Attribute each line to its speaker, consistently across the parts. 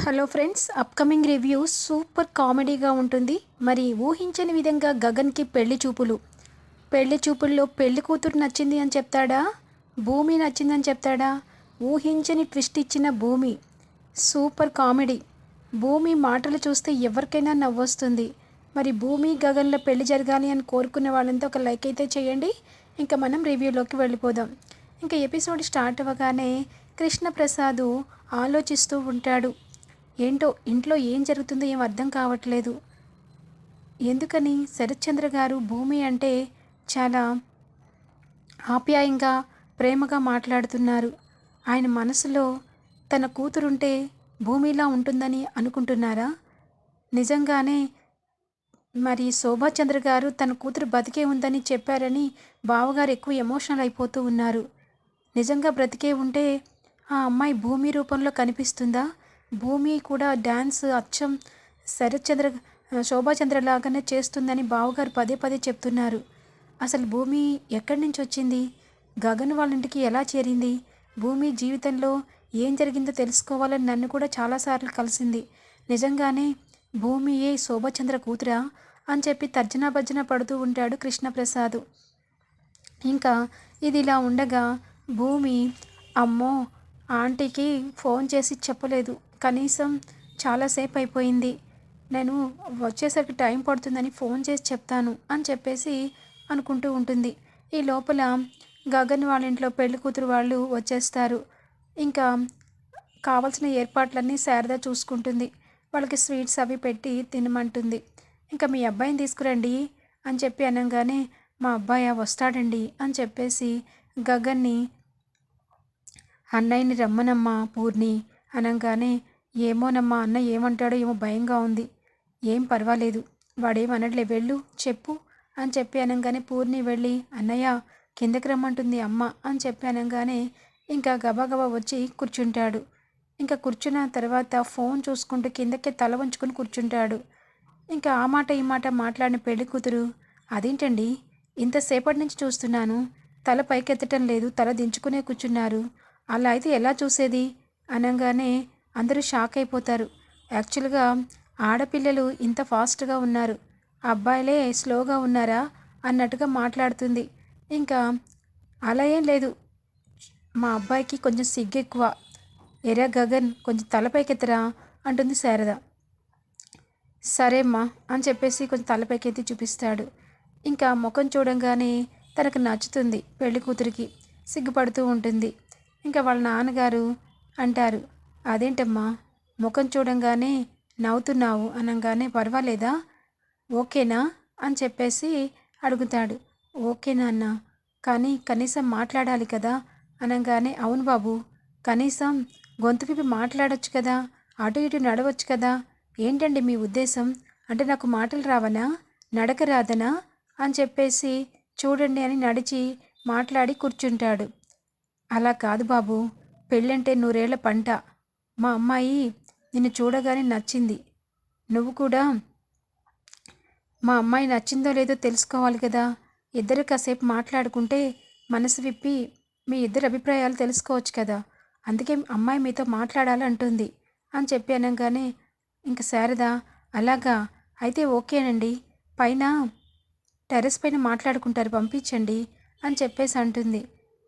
Speaker 1: Hello friends upcoming review super కామెడీగా ఉంటుంది. మరి ఊహించని విధంగా గగన్కి పెళ్ళి చూపులు. పెళ్ళి చూపుల్లో పెళ్ళి కూతురు నచ్చింది అని చెప్తాడా? భూమి నచ్చిందని చెప్తాడా? ఊహించని ట్విస్ట్ ఇచ్చిన భూమి. సూపర్ కామెడీ భూమి మాటలు చూస్తే ఎవరికైనా నవ్వొస్తుంది మరి భూమి గగన్లో పెళ్ళి జరగాలి అని కోరుకునే వాళ్ళంతా ఒక లైక్ అయితే చేయండి. ఇంకా మనం రివ్యూలోకి వెళ్ళిపోదాం. ఇంకా ఎపిసోడ్ స్టార్ట్ అవ్వగానే కృష్ణప్రసాద్ ఆలోచిస్తూ ఉంటాడు. ఏంటో ఇంట్లో ఏం జరుగుతుందో ఏం అర్థం కావట్లేదు. ఎందుకని? శరత్చంద్ర గారు భూమి అంటే చాలా ఆప్యాయంగా ప్రేమగా మాట్లాడుతున్నారు. ఆయన మనసులో తన కూతురుంటే భూమిలా ఉంటుందని అనుకుంటున్నారా? నిజంగానే మరి శోభాచంద్ర గారు తన కూతురు బతికే ఉందని చెప్పారని బావగారు ఎక్కువ ఎమోషనల్ అయిపోతూ ఉన్నారు. నిజంగా బ్రతికే ఉంటే ఆ అమ్మాయి భూమి రూపంలో కనిపిస్తుందా? భూమి కూడా డ్యాన్స్ అచ్చం శరత్చంద్ర శోభాచంద్ర లాగానే చేస్తుందని బావగారు పదే పదే చెప్తున్నారు. అసలు భూమి ఎక్కడి నుంచి వచ్చింది? గగన్ వాళ్ళ ఇంటికి ఎలా చేరింది? భూమి జీవితంలో ఏం జరిగిందో తెలుసుకోవాలని నన్ను కూడా చాలాసార్లు కలిసింది. నిజంగానే భూమియే శోభచంద్ర కూతురా అని చెప్పి తర్జనా భర్జన పడుతూ ఉంటాడు కృష్ణప్రసాద్. ఇంకా ఇది ఇలా ఉండగా భూమి అమ్మో ఆంటీకి ఫోన్ చేసి చెప్పలేదు. కనీసం చాలాసేపు అయిపోయింది. నేను వచ్చేసరికి టైం పడుతుందని ఫోన్ చేసి చెప్తాను అని చెప్పేసి అనుకుంటూ ఉంటుంది. ఈ లోపల గగన్ వాళ్ళ ఇంట్లో పెళ్ళి కూతురు వాళ్ళు వచ్చేస్తారు. ఇంకా కావాల్సిన ఏర్పాట్లన్నీ శారద చూసుకుంటుంది. వాళ్ళకి స్వీట్స్ అవి పెట్టి తినమంటుంది. ఇంకా మీ అబ్బాయిని తీసుకురండి అని చెప్పి అనగానే మా అబ్బాయి వస్తాడండి అని చెప్పేసి గగన్ని అన్నయ్యని రమ్మనమ్మా పూర్ణి అనగానే ఏమోనమ్మా అన్న ఏమంటాడో ఏమో భయంగా ఉంది. ఏం పర్వాలేదు. వాడేమనట్లే వెళ్ళు చెప్పు అని చెప్పి అనగానే పూర్ణి వెళ్ళి అన్నయ్య కిందకి రమ్మంటుంది అమ్మ అని చెప్పి అనగానే ఇంకా గబాగబా వచ్చి కూర్చుంటాడు. ఇంకా కూర్చున్న తర్వాత ఫోన్ చూసుకుంటూ కిందకే తల వంచుకొని కూర్చుంటాడు. ఇంకా ఆ మాట ఈ మాట మాట్లాడిన పెళ్ళి కూతురు అదేంటండి? ఇంతసేపటి నుంచి చూస్తున్నాను. తల పైకెత్తటం లేదు తల దించుకునే కూర్చున్నారు. అలా అయితే ఎలా చూసేది? అనగానే అందరూ షాక్ అయిపోతారు. యాక్చువల్గా ఆడపిల్లలు ఇంత ఫాస్ట్గా ఉన్నారు. అబ్బాయిలే స్లోగా ఉన్నారా అన్నట్టుగా మాట్లాడుతుంది. ఇంకా అలా ఏం లేదు. మా అబ్బాయికి కొంచెం సిగ్గు ఎక్కువ. ఎరా గగన్ కొంచెం తలపైకెత్తరా అంటుంది శారద. సరే అమ్మా అని చెప్పేసి కొంచెం తలపైకెత్తి చూపిస్తాడు. ఇంకా ముఖం చూడంగానే తనకు నచ్చుతుంది పెళ్ళి కూతురికి. సిగ్గుపడుతూ ఉంటుంది. ఇంకా వాళ్ళ నాన్నగారు అంటారు అదేంటమ్మా? ముఖం చూడంగానే నవ్వుతున్నావు అనగానే పర్వాలేదా? ఓకేనా? అని చెప్పేసి అడుగుతాడు. ఓకేనా అన్న కానీ కనీసం మాట్లాడాలి కదా? అనగానే అవును బాబు. కనీసం గొంతు విప్పి మాట్లాడొచ్చు కదా? అటు ఇటు నడవచ్చు కదా? ఏంటండి మీ ఉద్దేశం? అంటే నాకు మాటలు రావనా? నడక రాదనా? అని చెప్పేసి చూడండి అని నడిచి మాట్లాడి కూర్చుంటాడు. అలా కాదు బాబు. పెళ్ళంటే నూరేళ్ళ పంట. మా అమ్మాయి నిన్ను చూడగానే నచ్చింది. నువ్వు కూడా మా అమ్మాయి నచ్చిందో లేదో తెలుసుకోవాలి కదా. ఇద్దరు కాసేపు మాట్లాడుకుంటే మనసు విప్పి మీ ఇద్దరు అభిప్రాయాలు తెలుసుకోవచ్చు కదా. అందుకే అమ్మాయి మీతో మాట్లాడాలంటుంది అని చెప్పి అనగానే ఇంక శారద అలాగా. అయితే ఓకేనండి. పైన టెర్రస్ పైన మాట్లాడుకుంటారు పంపించండి అని చెప్పేసి అంటుంది.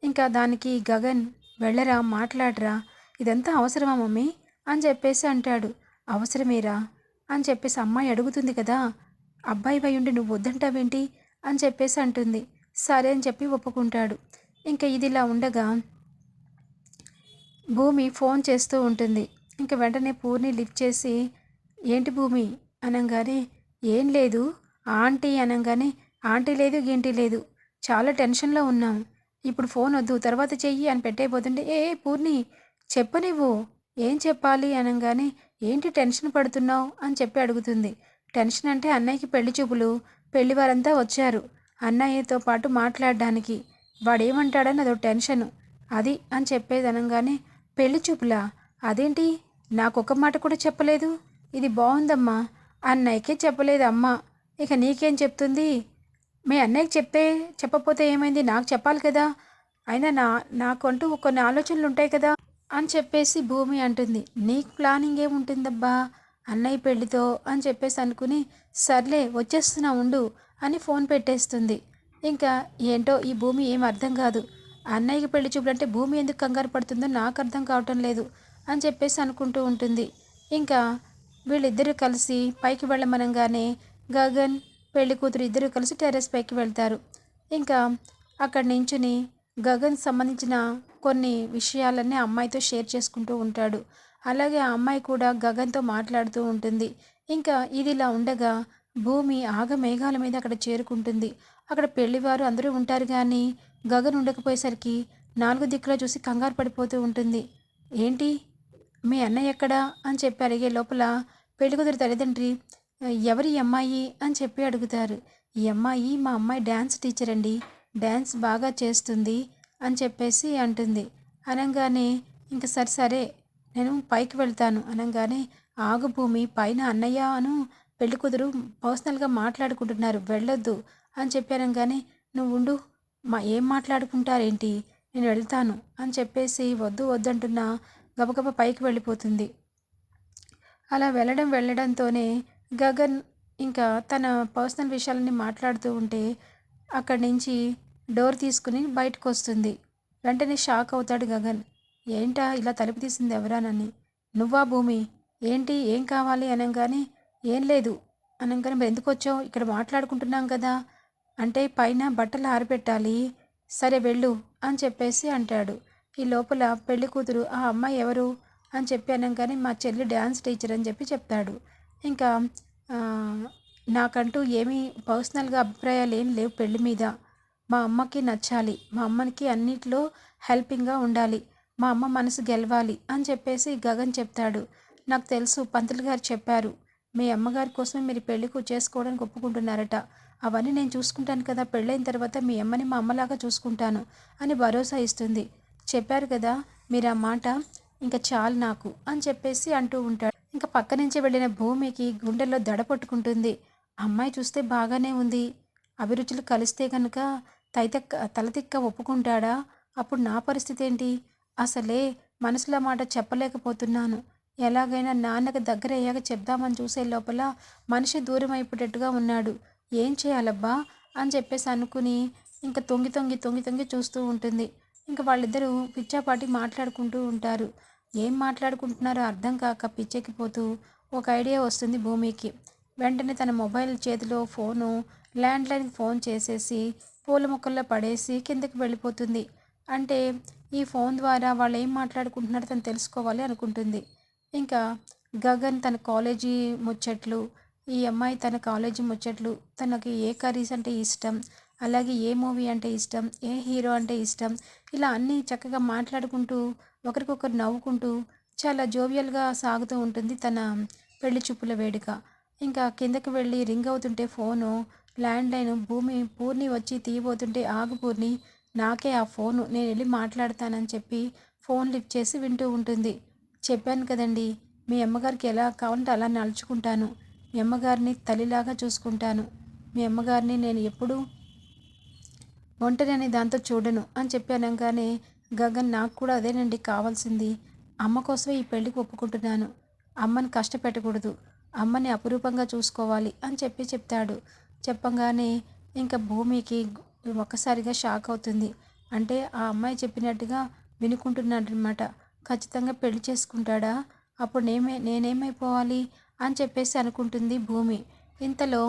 Speaker 1: ఇంకా దానికి గగన్ వెళ్ళరా మాట్లాడరా. ఇదంతా అవసరమా మమ్మీ? అని చెప్పేసి అంటాడు. అవసరమేరా? అని చెప్పేసి అమ్మాయి అడుగుతుంది కదా. అబ్బాయి ఉండి నువ్వు వద్దంటావేంటి? అని చెప్పేసి అంటుంది. సరే అని చెప్పి ఒప్పుకుంటాడు. ఇంకా ఇదిలా ఉండగా భూమి ఫోన్ చేస్తూ ఉంటుంది. ఇంకా వెంటనే పూర్ణి లిఫ్ట్ చేసి ఏంటి భూమి? అనగానే ఏం లేదు. ఆంటీ అనగానే ఆంటీ లేదు గేంటీ లేదు. చాలా టెన్షన్లో ఉన్నాం. ఇప్పుడు ఫోన్ వద్దు. తర్వాత చెయ్యి అని పెట్టేపోతుంటే ఏ పూర్ణి చెప్పు నువ్వు ఏం చెప్పాలి అనగానే ఏంటి టెన్షన్ పడుతున్నావు? అని చెప్పి అడుగుతుంది. టెన్షన్ అంటే అన్నయ్యకి పెళ్ళి చూపులు. పెళ్ళి వారంతా వచ్చారు. అన్నయ్యతో పాటు మాట్లాడడానికి. వాడేమంటాడని అదో టెన్షను. అది అని చెప్పేది అనగానే పెళ్ళి చూపులా? అదేంటి? నాకు మాట కూడా చెప్పలేదు. ఇది బాగుందమ్మా అన్నయ్యకే చెప్పలేదు అమ్మ. ఇక నీకేం చెప్తుంది? మీ అన్నయ్యకి చెప్తే చెప్పపోతే ఏమైంది? నాకు చెప్పాలి కదా. అయినా నా నాకంటూ కొన్ని ఆలోచనలు ఉంటాయి కదా. అని చెప్పేసి భూమి అంటుంది. నీకు ప్లానింగ్ ఏముంటుందబ్బా? అన్నయ్య పెళ్ళితో అని చెప్పేసి అనుకుని సర్లే వచ్చేస్తున్నా ఉండు అని ఫోన్ పెట్టేస్తుంది. ఇంకా ఏంటో ఈ భూమి ఏం అర్థం కాదు. అన్నయ్యకి పెళ్ళి చూపులంటే భూమి ఎందుకు కంగారు పడుతుందో నాకు అర్థం కావటం లేదు అని చెప్పేసి అనుకుంటూ ఉంటుంది. ఇంకా వీళ్ళిద్దరూ కలిసి పైకి వెళ్ళమనగానే గగన్ పెళ్ళి కూతురు ఇద్దరు కలిసి టెర్రస్ పైకి వెళ్తారు. ఇంకా అక్కడ నించుని గగన్ సంబంధించిన కొన్ని విషయాలన్నీ అమ్మాయితో షేర్ చేసుకుంటూ ఉంటాడు. అలాగే ఆ అమ్మాయి కూడా గగన్తో మాట్లాడుతూ ఉంటుంది. ఇంకా ఇది ఇలా ఉండగా భూమి ఆగ మేఘాల మీద అక్కడ చేరుకుంటుంది. అక్కడ పెళ్ళివారు అందరూ ఉంటారు కానీ గగన్ ఉండకపోయేసరికి నాలుగు దిక్కులా చూసి కంగారు పడిపోతూ ఉంటుంది. ఏంటి? మీ అన్నయ్య ఎక్కడా? అని చెప్పి అడిగే లోపల పెళ్ళికూతురు తల్లిదండ్రి ఎవరి అమ్మాయి? అని చెప్పి అడుగుతారు. ఈ అమ్మాయి మా అమ్మాయి డ్యాన్స్ టీచర్ అండి. డ్యాన్స్ బాగా చేస్తుంది అని చెప్పేసి అంటుంది. అనగానే ఇంక సరే సరే నేను పైకి వెళ్తాను. అనగానే ఆగు భూమి పైన అన్నయ్య అను పెళ్ళి కూతురు పర్సనల్గా మాట్లాడుకుంటున్నారు వెళ్ళొద్దు. అని చెప్పానంగానే నువ్వు ఉండు మా ఏం మాట్లాడుకుంటారేంటి? నేను వెళ్తాను. అని చెప్పేసి వద్దు వద్దంటున్నా గబగబ పైకి వెళ్ళిపోతుంది. అలా వెళ్ళడం వెళ్ళడంతోనే గగన్ ఇంకా తన పర్సనల్ విషయాలన్నీ మాట్లాడుతూ ఉంటే అక్కడి నుంచి డోర్ తీసుకుని బయటకు వస్తుంది వెంటనే షాక్ అవుతాడు గగన్. ఏంటా ఇలా తలుపు తీసింది ఎవరానని నువ్వా భూమి? ఏంటి? ఏం కావాలి అనగానే ఏం లేదు. అనగానే మరి ఎందుకు వచ్చావు? ఇక్కడ మాట్లాడుకుంటున్నాం కదా. అంటే పైన బట్టలు ఆరబెట్టాలి సరే వెళ్ళు అని చెప్పేసి అంటాడు. ఈ లోపల పెళ్ళి కూతురు ఆ అమ్మాయి ఎవరు? అని చెప్పి అనగానే మా చెల్లి డ్యాన్స్ టీచర్ అని చెప్పి చెప్తాడు. ఇంకా నాకంటూ ఏమీ పర్సనల్గా అభిప్రాయాలు ఏం లేవు పెళ్ళి మీద. మా అమ్మకి నచ్చాలి. మా అమ్మకి అన్నిట్లో హెల్పింగ్గా ఉండాలి. మా అమ్మ మనసు గెలవాలి అని చెప్పేసి గగన్ చెప్తాడు. నాకు తెలుసు పంతులు గారు చెప్పారు. మీ అమ్మగారి కోసమే మీరు పెళ్ళికు చేసుకోవడానికి ఒప్పుకుంటున్నారట. అవన్నీ నేను చూసుకుంటాను కదా. పెళ్ళైన తర్వాత మీ అమ్మని మా అమ్మలాగా చూసుకుంటాను అని భరోసా ఇస్తుంది. చెప్పారు కదా మీరు ఆ మాట. ఇంకా చాలు నాకు అని చెప్పేసి అంటూ ఉంటాడు. ఇంకా పక్క నుంచి వెళ్ళిన భూమికి గుండెల్లో దడ పట్టుకుంటుంది. అమ్మాయి చూస్తే బాగానే ఉంది. అభిరుచులు కలిస్తే కనుక తైతక్క తలతిక్క ఒప్పుకుంటాడా? అప్పుడు నా పరిస్థితి ఏంటి అసలే మనసులో మాట చెప్పలేకపోతున్నాను. ఎలాగైనా నాన్నకు దగ్గర అయ్యాక చెప్దామని చూసే లోపల మనిషి దూరం అయిపోయేటట్టుగా ఉన్నాడు. ఏం చేయాలబ్బా? అని చెప్పేసి అనుకుని ఇంకా తొంగి తొంగి తొంగి తొంగి చూస్తూ ఉంటుంది. ఇంకా వాళ్ళిద్దరూ పిచ్చాపాటి మాట్లాడుకుంటూ ఉంటారు. ఏం మాట్లాడుకుంటున్నారో అర్థం కాక పిచ్చెక్కిపోతూ ఒక ఐడియా వస్తుంది భూమికి. వెంటనే తన మొబైల్ చేతిలో ఫోను ల్యాండ్లైన్ ఫోన్ చేసేసి పూల మొక్కల్లో పడేసి కిందకి వెళ్ళిపోతుంది. అంటే ఈ ఫోన్ ద్వారా వాళ్ళు ఏం మాట్లాడుకుంటున్నారో తను తెలుసుకోవాలి అనుకుంటుంది. ఇంకా గగన్ తన కాలేజీ ముచ్చట్లు ఈ అమ్మాయి తన కాలేజీ ముచ్చట్లు తనకి ఏ కర్రీస్ అంటే ఇష్టం అలాగే ఏ మూవీ అంటే ఇష్టం ఏ హీరో అంటే ఇష్టం ఇలా అన్నీ చక్కగా మాట్లాడుకుంటూ ఒకరికొకరు నవ్వుకుంటూ చాలా జోవియల్గా సాగుతూ ఉంటుంది తన పెళ్ళి చూపుల వేడుక. ఇంకా కిందకి వెళ్ళి రింగ్ అవుతుంటే ఫోను ల్యాండ్లైన్ భూమి పూర్ణి వచ్చి తీయబోతుంటే ఆగు పూర్ణి నాకే ఆ ఫోను నేను వెళ్ళి మాట్లాడతానని చెప్పి ఫోన్ లిఫ్ట్ చేసి వింటూ ఉంటుంది. చెప్పాను కదండి మీ అమ్మగారికి ఎలా కావాలంటే అలా నడుచుకుంటాను మీ అమ్మగారిని తల్లిలాగా చూసుకుంటాను. మీ అమ్మగారిని నేను ఎప్పుడూ ఒంటరి అనే దాంతో చూడను అని చెప్పి అనగానే గగన్ నాకు కూడా అదేనండి కావాల్సింది. అమ్మ కోసమే ఈ పెళ్ళికి ఒప్పుకుంటున్నాను. అమ్మని కష్టపెట్టకూడదు. అమ్మని అపురూపంగా చూసుకోవాలి అని చెప్పి చెప్తాడు. చెప్పగానే ఇంకా భూమికి ఒక్కసారిగా షాక్ అవుతుంది. అంటే ఆ అమ్మాయి చెప్పినట్టుగా వినుకుంటున్నాడనమాట ఖచ్చితంగా పెళ్ళి చేసుకుంటాడా? అప్పుడు నేమే నేనేమైపోవాలి అని చెప్పేసి అనుకుంటుంది భూమి. ఇంతలో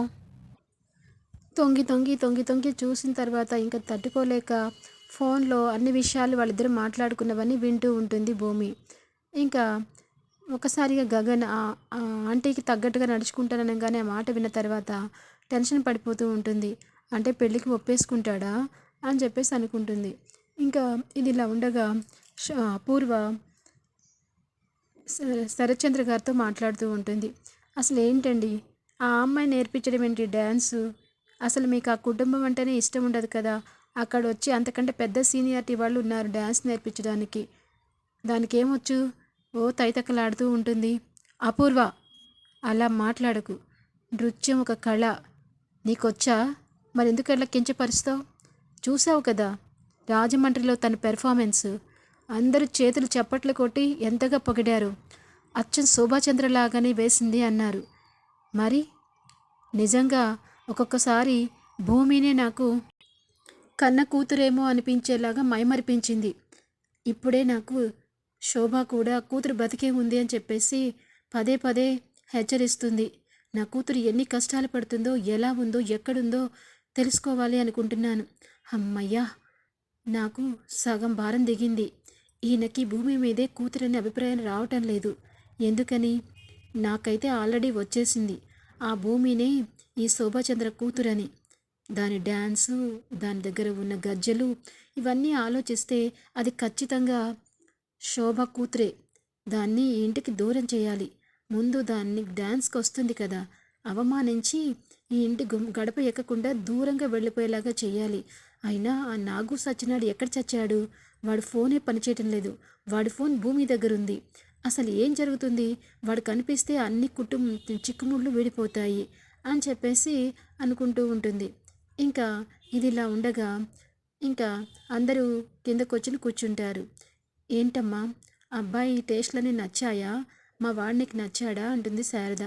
Speaker 1: తొంగి తొంగి తొంగి తొంగి చూసిన తర్వాత ఇంకా తట్టుకోలేక ఫోన్లో అన్ని విషయాలు వాళ్ళిద్దరు మాట్లాడుకున్నవన్నీ వింటూ ఉంటుంది భూమి. ఇంకా ఒకసారిగా గగన్ ఆంటీకి తగ్గట్టుగా నడుచుకుంటాననగానే ఆ మాట విన్న తర్వాత టెన్షన్ పడిపోతూ ఉంటుంది. అంటే పెళ్ళికి ఒప్పేసుకుంటాడా అని చెప్పేసి అనుకుంటుంది. ఇంకా ఇది ఇలా ఉండగా ష- అపూర్వ శ- శరత్చంద్ర గారితో మాట్లాడుతూ ఉంటుంది. అసలు ఏంటండి? ఆ అమ్మాయి నేర్పించడం ఏంటి డ్యాన్సు? అసలు మీకు ఆ కుటుంబం అంటేనే ఇష్టం ఉండదు కదా? అక్కడ వచ్చి అంతకంటే పెద్ద సీనియారిటీ వాళ్ళు ఉన్నారు డ్యాన్స్ నేర్పించడానికి. దానికి ఏమొచ్చు ఓ తైతకలాడుతూ ఉంటుంది. అపూర్వ అలా మాట్లాడకు. నృత్యం ఒక కళ. నీకొచ్చా? మరి ఎందుకు అట్లా కించపరుస్తావు? చూసావు కదా రాజమండ్రిలో తన పెర్ఫార్మెన్స్. అందరూ చేతులు చప్పట్లు కొట్టి ఎంతగా పొగిడారు. అచ్చం శోభాచంద్రలాగానే వేసింది అన్నారు. మరి? నిజంగా ఒక్కొక్కసారి భూమినే నాకు కన్న కూతురేమో అనిపించేలాగా మైమరిపించింది. ఇప్పుడే నాకు శోభ కూడా కూతురు బతికే ఉంది అని చెప్పేసి పదే పదే హెచ్చరిస్తుంది. నా కూతురు ఎన్ని కష్టాలు పడుతుందో ఎలా ఉందో ఎక్కడుందో తెలుసుకోవాలి అనుకుంటున్నాను. అమ్మయ్యా నాకు సగం భారం దిగింది. ఈయనకి భూమి మీదే కూతురని అభిప్రాయం రావటం లేదు. ఎందుకని? నాకైతే ఆల్రెడీ వచ్చేసింది. ఆ భూమినే ఈ శోభాచంద్ర కూతురని. దాని డ్యాన్సు దాని దగ్గర ఉన్న గజ్జలు ఇవన్నీ ఆలోచిస్తే అది ఖచ్చితంగా శోభ కూతురే దాన్ని ఈ ఇంటికి దూరం చేయాలి. ముందు దాన్ని డ్యాన్స్కి వస్తుంది కదా. అవమానించి ఈ ఇంటి గడప ఎక్కకుండా దూరంగా వెళ్ళిపోయేలాగా చేయాలి. అయినా ఆ నాగు సచ్చినాడు ఎక్కడ చచ్చాడు? వాడు ఫోనే పనిచేయటం లేదు. వాడి ఫోన్ భూమి దగ్గర ఉంది అసలు ఏం జరుగుతుంది? వాడు కనిపిస్తే అన్ని కుటుంబం చిక్కుముళ్ళు విడిపోతాయి అని చెప్పేసి అనుకుంటూ ఉంటుంది. ఇంకా ఇది ఇలా ఉండగా ఇంకా అందరూ కిందకొచ్చి కూర్చుంటారు. ఏంటమ్మా అబ్బాయి టేస్ట్లని నచ్చాయా? మా వాడికి నచ్చాడా? అంటుంది శారద.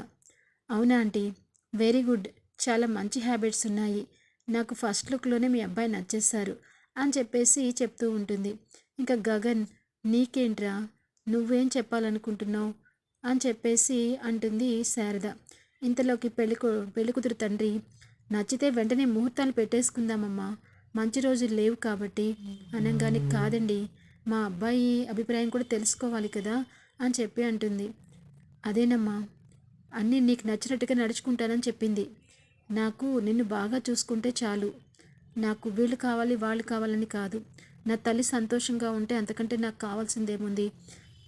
Speaker 1: అవునా ఆంటీ వెరీ గుడ్. చాలా మంచి హ్యాబిట్స్ ఉన్నాయి. నాకు ఫస్ట్ లుక్లోనే మీ అబ్బాయి నచ్చేస్తారు అని చెప్పేసి చెప్తూ ఉంటుంది. ఇంకా గగన్ నీకేంట్రా? నువ్వేం చెప్పాలనుకుంటున్నావు? అని చెప్పేసి అంటుంది శారద. ఇంతలోకి పెళ్ళి పెళ్ళికూతురు తండ్రి నచ్చితే వెంటనే ముహూర్తాలు పెట్టేసుకుందామమ్మా. మంచి రోజులు లేవు కాబట్టి అనగానే కాదండి. మా అబ్బాయి అభిప్రాయం కూడా తెలుసుకోవాలి కదా అని చెప్పి అంటుంది. అదేనమ్మా అన్నీ నీకు నచ్చినట్టుగా నడుచుకుంటానని చెప్పింది. నాకు నిన్ను బాగా చూసుకుంటే చాలు. నాకు వీళ్ళు కావాలి వాళ్ళు కావాలని కాదు. నా తల్లి సంతోషంగా ఉంటే అంతకంటే నాకు కావాల్సిందేముంది?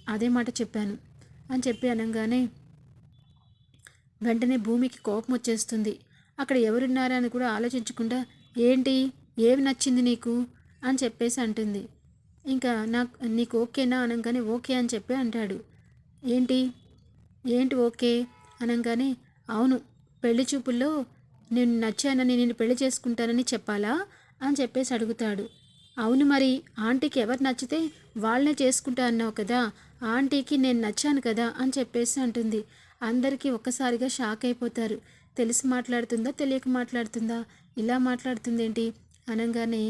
Speaker 1: అదే మాట చెప్పాను. అని చెప్పి అనగానే వెంటనే భూమికి కోపం వచ్చేస్తుంది. అక్కడ ఎవరున్నారా అని కూడా ఆలోచించకుండా ఏంటి? ఏమి నచ్చింది నీకు? అని చెప్పేసి అంటుంది. ఇంకా నాకు నీకు ఓకేనా అనగానే ఓకే అని చెప్పి అంటాడు. ఏంటి? ఏంటి ఓకే అనగానే అవును పెళ్ళి చూపుల్లో నేను నచ్చానని నేను పెళ్ళి చేసుకుంటానని చెప్పాలా అని చెప్పేసి అడుగుతాడు. అవును మరి ఆంటీకి ఎవరు నచ్చితే వాళ్ళనే చేసుకుంటా అన్నావు కదా ఆంటీకి నేను నచ్చాను కదా అని చెప్పేసి అంటుంది. అందరికీ ఒక్కసారిగా షాక్ అయిపోతారు. తెలిసి మాట్లాడుతుందా తెలియక మాట్లాడుతుందా ఇలా మాట్లాడుతుందేంటి? అనగానే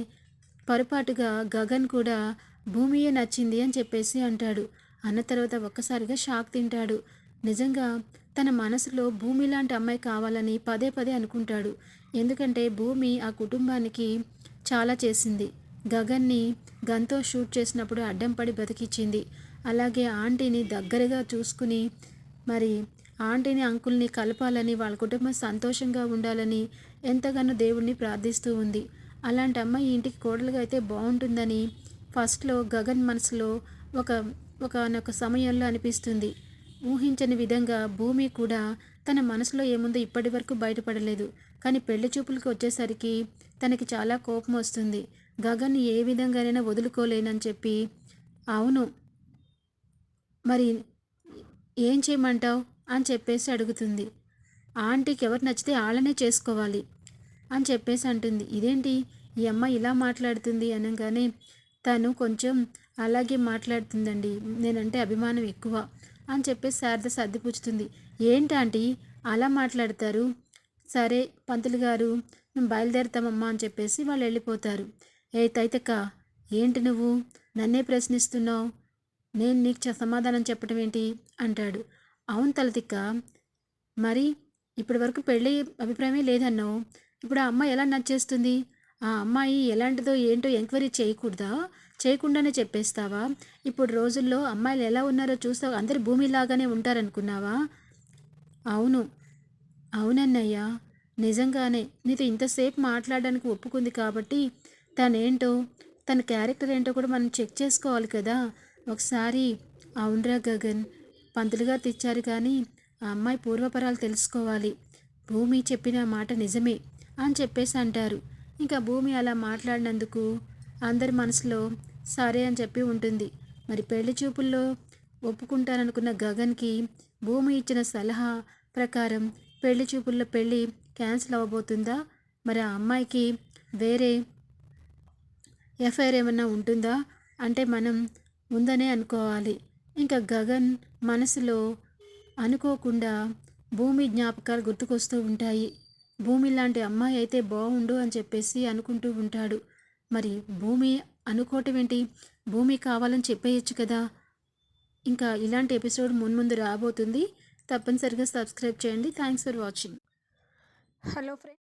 Speaker 1: పొరపాటుగా గగన్ కూడా భూమియే నచ్చింది అని చెప్పేసి అంటాడు. అన్న తర్వాత ఒక్కసారిగా షాక్ తింటాడు. నిజంగా తన మనసులో భూమి లాంటి అమ్మాయి కావాలని పదే పదే అనుకుంటాడు. ఎందుకంటే భూమి ఆ కుటుంబానికి చాలా చేసింది. గగన్ని గన్తో షూట్ చేసినప్పుడు అడ్డం పడి బతికిచ్చింది. అలాగే ఆంటీని దగ్గరగా చూసుకుని మరి ఆంటీని అంకుల్ని కలపాలని వాళ్ళ కుటుంబం సంతోషంగా ఉండాలని ఎంతగానో దేవుణ్ణి ప్రార్థిస్తూ ఉంది. అలాంటి అమ్మాయి ఇంటికి కోడలుగా అయితే బాగుంటుందని ఫస్ట్లో గగన్ మనసులో ఒక ఒకనొక సమయంలో అనిపిస్తుంది. ఊహించని విధంగా భూమి కూడా తన మనసులో ఏముందో ఇప్పటి వరకు బయటపడలేదు. కానీ పెళ్ళి చూపులకు వచ్చేసరికి తనకి చాలా కోపం వస్తుంది. గగన్ ఏ విధంగానైనా వదులుకోలేనని చెప్పి అవును మరి ఏం చేయమంటావు? అని చెప్పేసి అడుగుతుంది. ఆంటీకి ఎవరు నచ్చితే వాళ్ళనే చేసుకోవాలి అని చెప్పేసి అంటుంది. ఇదేంటి? ఈ అమ్మ ఇలా మాట్లాడుతుంది అనగానే తను కొంచెం అలాగే మాట్లాడుతుందండి. నేనంటే అభిమానం ఎక్కువ అని చెప్పేసి శారద సర్దిపుచ్చుతుంది ఏంటంటీ అలా మాట్లాడతారు? సరే పంతులు గారు మేము బయలుదేరుతామమ్మా అని చెప్పేసి వాళ్ళు వెళ్ళిపోతారు. ఏ తైతక్క ఏంటి నువ్వు? నన్నే ప్రశ్నిస్తున్నావు. నేను నీకు సమాధానం చెప్పడం ఏంటి? అంటాడు. అవును తలతిక్క. మరి ఇప్పటి వరకు పెళ్ళి అభిప్రాయమే లేదన్నావు. ఇప్పుడు ఆ అమ్మాయి ఎలా నచ్చేస్తుంది? ఆ అమ్మాయి ఎలాంటిదో ఏంటో ఎంక్వైరీ చేయకూడదా? చేయకుండానే చెప్పేస్తావా? ఇప్పుడు రోజుల్లో అమ్మాయిలు ఎలా ఉన్నారో చూస్తావు. అందరు భూమిలాగానే ఉంటారనుకున్నావా? అవును. అవునన్నయ్య. నిజంగానే. నీతో ఇంతసేపు మాట్లాడడానికి ఒప్పుకుంది కాబట్టి తనేంటో తన క్యారెక్టర్ ఏంటో కూడా మనం చెక్ చేసుకోవాలి కదా. ఒకసారి అవునరా గగన్? పంతులుగా తెచ్చారు కానీ ఆ అమ్మాయి పూర్వపరాలు తెలుసుకోవాలి. భూమి చెప్పిన మాట నిజమే అని చెప్పేసి అంటారు. ఇంకా భూమి అలా మాట్లాడినందుకు అందరి మనసులో సరే అని చెప్పి ఉంటుంది. మరి పెళ్ళి చూపుల్లో ఒప్పుకుంటారనుకున్న గగన్కి భూమి ఇచ్చిన సలహా ప్రకారం పెళ్ళి చూపుల్లో పెళ్ళి క్యాన్సిల్ అవ్వబోతుందా? మరి ఆ అమ్మాయికి వేరే ఎఫ్ఐఆర్ ఏమన్నా ఉంటుందా? అంటే మనం ఉందనే అనుకోవాలి. ఇంకా గగన్ మనసులో అనుకోకుండా భూమి జ్ఞాపకాలు గుర్తుకొస్తూ ఉంటాయి. భూమి లాంటి అమ్మాయి అయితే బాగుండు అని చెప్పేసి అనుకుంటూ ఉంటాడు. మరి భూమి అనుకోవటం ఏంటి భూమి కావాలని చెప్పేయచ్చు కదా? ఇంకా ఇలాంటి ఎపిసోడ్ మున్ముందు రాబోతుంది. తప్పనిసరిగా సబ్స్క్రైబ్ చేయండి. Thanks for watching.
Speaker 2: Hello friend